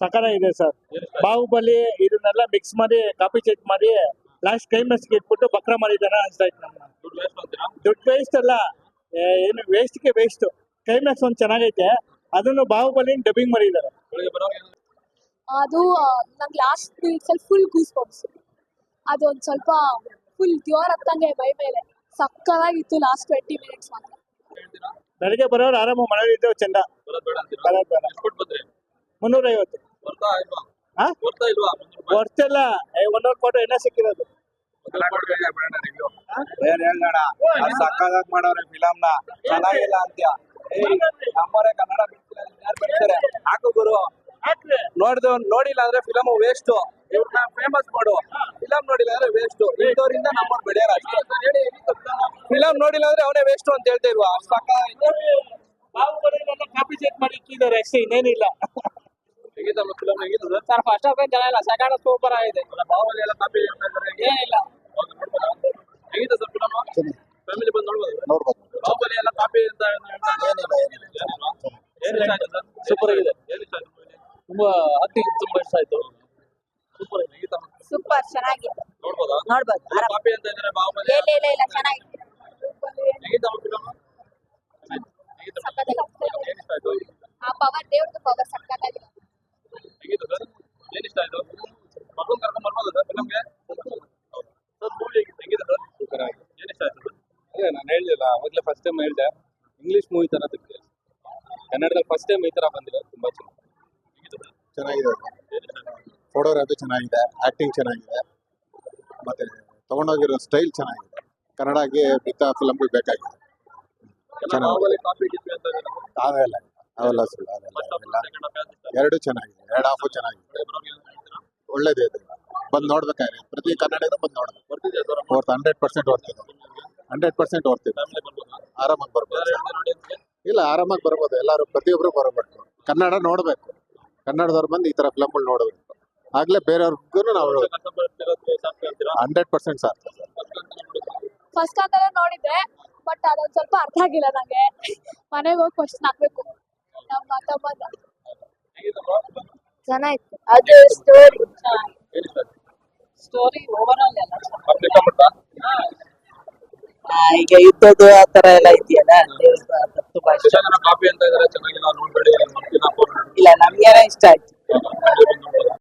ಸಕಲ ಇದೆ ಸರ್. ಬಾಹುಬಲಿ ಇದನ್ನೆಲ್ಲ ಮಿಕ್ಸ್ ಮಾಡಿ ಕಾಪಿ ಚೆಕ್ ಮಾಡಿ ಲಾಸ್ಟ್ ಕ್ಲೈಮ್ಯಾಕ್ಸ್ಗೆ ಇಟ್ಬಿಟ್ಟು ಬಕ್ರ ಮಾಡಿದಾರ ಅನ್ಸ್ತಾ ಇತ್ತು ನಮ್ಮ ದುಡ್ಡು ವೇಸ್ಟ್ ಅಲ್ಲ ಏನು ವೇಸ್ಟ್ಗೆ ವೇಸ್ಟ್ ಕ್ಲೈಮ್ಯಾಕ್ಸ್ ಒಂದು ಚೆನ್ನಾಗೈತೆ. ಅದನ್ನು ಬಾಹುಬಲಿ ಡಬ್ಬಿಂಗ್ ಮಾಡಿದ್ದಾರೆ. ಅದು ನಂಗೆ ಲಾಸ್ಟ್ ಸ್ವಲ್ಪ ಫುಲ್ ಗೂಸ್ ಬಾಕ್ಸ್ ಅದು ಒಂದು ಸ್ವಲ್ಪ ಫುಲ್ ದ್ಯೋರ್ ಹತ್ತಂಗೆ ಬೈ ಮೇಲೆ. ಸಕ್ಕತ್ತಾಗಿತ್ತು ಲಾಸ್ಟ್ ಟ್ವೆಂಟಿ ಮಿನಿಟ್ಸ್ ಮಾತ್ರ. ಹೇಳ್ತೀರಾ? ಬೆಳಗ್ಗೆ ಬರೋರು ಆರಾಮ ಮನೇಲಿದ್ದು ಚಂದ. ಮುನ್ನೂರೈವತ್ತು. ವರ್ತಿಲ್ಲ ಒಂದೊಂದು ಫೋಟೋ ಎಲ್ಲ ಸಿಕ್ಕಿರೋದು. ಸಕ್ಕದಾಗ್ ಮಾಡವ್ರೆ ಫಿಲಮ್ನ ಚೆನ್ನಾಗಿಲ್ಲ ಅಂತ್ಯ. ನಮ್ಮವರೇ ಕನ್ನಡ ಬಿಡ್ತಾರೆ? ಹಾಕು ಗುರು. ನೋಡ್ದು ನೋಡಿಲ್ಲ ಅಂದ್ರೆ ಫಿಲಮ್ ವೇಸ್ಟ್ ಇವ್ರನ್ನ ಫೇಮಸ್ ಮಾಡು. ಫಿಲಮ್ ನೋಡಿಲ್ಲ ಅಂದ್ರೆ ವೇಸ್ಟ್ ಇಂಥವ್ರಿಂದ ನಮ್ಮವ್ರು ಬೆಳೆಯರ ಫಿಲಮ್ ನೋಡಿಲ್ಲ ಅಂದ್ರೆ ಅವನೇ ವೇಸ್ಟ್ ಅಂತ ಹೇಳ್ತಾ ಇಲ್ವಾ? ಸಕ್ಕ ಕಾಪಿ ಚೆಕ್ ಮಾಡಿ ಇಕ್ಕಿದ್ದಾರೆ ಅಷ್ಟೇ ಇನ್ನೇನಿಲ್ಲ. ಹೇಗಿದೆ ಫಿಲಮ್ ಹೇಗಿದೆ ಸರ್ ಸರ್ ಫಸ್ಟ್ ಹಾಫ್ ಏನ್ ಚೆನ್ನಾಗಿಲ್ಲ ಸೆಕೆಂಡ್ ಸೂಪರ್ ಆಗಿದೆ. ಬಾಹುಬಲಿ ಎಲ್ಲ ಕಾಪಿ ಏನಿಲ್ಲ. ಹೇಗಿದೆ ಸರ್ ಫಿಲಮ್ ಫ್ಯಾಮಿಲಿ ಬಂದು ನೋಡ್ಬೋದು? ನೋಡ್ಬೋದು. ಬಾಹುಬಲಿ ಎಲ್ಲ ಕಾಪಿ ಅಂತ ಏನಿಲ್ಲ ಏನಿಲ್ಲ? ಏನ್ ಇಷ್ಟ ಆಯ್ತು ಸರ್? ಸೂಪರ್ ಆಗಿದೆ. ಏನ್ ಇಷ್ಟ ಆಯ್ತು ತುಂಬಾ ಅತಿ ತುಂಬಾ ಇಷ್ಟ ಆಯ್ತು. ಸೂಪರ್ ಹೇಗಿತ್ತು ಸೂಪರ್ ಚೆನ್ನಾಗಿತ್ತು ನೋಡ್ಬೋದಾ? ನೋಡ್ಬೋದು ಕಾಪಿ ಅಂತ ಇದ್ದಾರೆ ಬಾಹುಬಲಿ ಇಲ್ಲ ಇಲ್ಲ ಇಲ್ಲ ಚೆನ್ನಾಗಿತ್ತು ಹೇಗಿತ್ತು ಫಿಲಮ್ ಹೇಗಿತ್ತು ಏನ್ ಇಷ್ಟ ಆಯ್ತು? ಆ ಪವರ್ ದೇವ್ರದ್ದು ಪವರ್ ಸಕ್ಕತ್ತಾಗಿದೆ ಹೇಗಿತ್ತು ಸರ್ ಏನ್ ಇಷ್ಟ ಆಯ್ತು? ಮಕ್ಕಳು ಕರ್ಕೊಂಡ್ ಬರ್ಬೋದಾ ಸರ್ ಫಿಲಮ್ಗೆ? ಸರ್ ಮೂವಿ ಹೇಗಿದೆ ಸರ್ ಸೂಪರ್ ಆಗಿ ಏನ್ ಇಷ್ಟ ಆಯ್ತು? ಸರ್ ಅದೇ ನಾನು ಹೇಳಿಲ್ಲ ಅವಾಗಲೇ ಫಸ್ಟ್ ಟೈಮ್ ಹೇಳಿದೆ. ಇಂಗ್ಲಿಷ್ ಮೂವಿ ತರ ತೆಗ್ದೆ ಕನ್ನಡದಲ್ಲಿ ಫಸ್ಟ್ ಟೈಮ್ ಈ ತರ ಬಂದಿರೋದು ತುಂಬಾ ಚೆನ್ನಾಗಿ ಚೆನ್ನಾಗಿದೆ ಫೋಟೋಗ್ರಫಿ ಚೆನ್ನಾಗಿದೆ ಆಕ್ಟಿಂಗ್ ಚೆನ್ನಾಗಿದೆ. ಮತ್ತೆ ತಗೊಂಡೋಗಿರೋ ಸ್ಟೈಲ್ ಚೆನ್ನಾಗಿದೆ. ಕನ್ನಡಗೆ ಬಿತ್ತ ಫಿಲಮ್ಗೆ ಬೇಕಾಗಿದೆ. ಚೆನ್ನಾಗಿ ಬಾಹುಬಲಿ ಅವೆಲ್ಲ ಸುಳ್ಳು ಫಸ್ಟ್ ಎರಡು ಚೆನ್ನಾಗಿದೆ ಎರಡು ಹಾಫು ಚೆನ್ನಾಗಿದೆ? ಒಳ್ಳೇದೇ ಇದೆ. ಬಂದು ನೋಡ್ಬೇಕಾದ್ರೆ ಪ್ರತಿ ಕನ್ನಡಿಗರು ಬಂದು ನೋಡ್ಬೇಕು. ಓರ್ತ್ ಹಂಡ್ರೆಡ್ ಪರ್ಸೆಂಟ್ ಓಡ್ತಿದೆ ಹಂಡ್ರೆಡ್ ಪರ್ಸೆಂಟ್ ಓಡ್ತಿದೆ ಫ್ಯಾಮಿಲಿ ಆರಾಮಾಗಿ ಬರ್ಬೋದು? ಇಲ್ಲ ಆರಾಮಾಗಿ ಬರ್ಬೋದು. ಎಲ್ಲರೂ ಪ್ರತಿಯೊಬ್ಬರು ಬರಬೇಕು ಕನ್ನಡ ನೋಡಬೇಕು. ಕನ್ನಡದವ್ರು ಬಂದು ಈ ಥರ ಫಿಲಮ್ಗಳು ನೋಡಬೇಕು. ಆಗಲೇ ಬೇರೆಯವ್ರಿಗೂ ನಾವು hundred percent sir first first ನೋಡಿದ್ದೆ ಬಟ್ ಅದೊಂದು ಸ್ವಲ್ಪ ಅರ್ಥ ಆಗಿಲ್ಲ ನಂಗೆ. ಮನೆಗೆ ಹೋಗಿ ಕ್ವಶನ್ ಹಾಕ್ಬೇಕು. ನಮ್ಮ ಚೆನ್ನಾಗಿತ್ತು ಅದು ಸ್ಟೋರಿ ಏನ್ ಇಷ್ಟ ಆಯ್ತು? ಸ್ಟೋರಿ ಓವರ್ ಆಲ್ ಈಗ ಯುದ್ಧದ್ದು ಆ ತರ ಎಲ್ಲ ಇದೆಯಲ್ಲ ತುಂಬಾ ಇಷ್ಟ ಕಾಪಿ ಅಂತ ಇದಾರೆ ಚೆನ್ನಾಗಿಲ್ಲ ನೋಡ್ಬೇಡಿ ಬರ್ತೀನಿ ಹಾಕ್ಬೋದು. ಇಲ್ಲ ನಮ್ಗೆ ಇಷ್ಟ ಆಯ್ತು?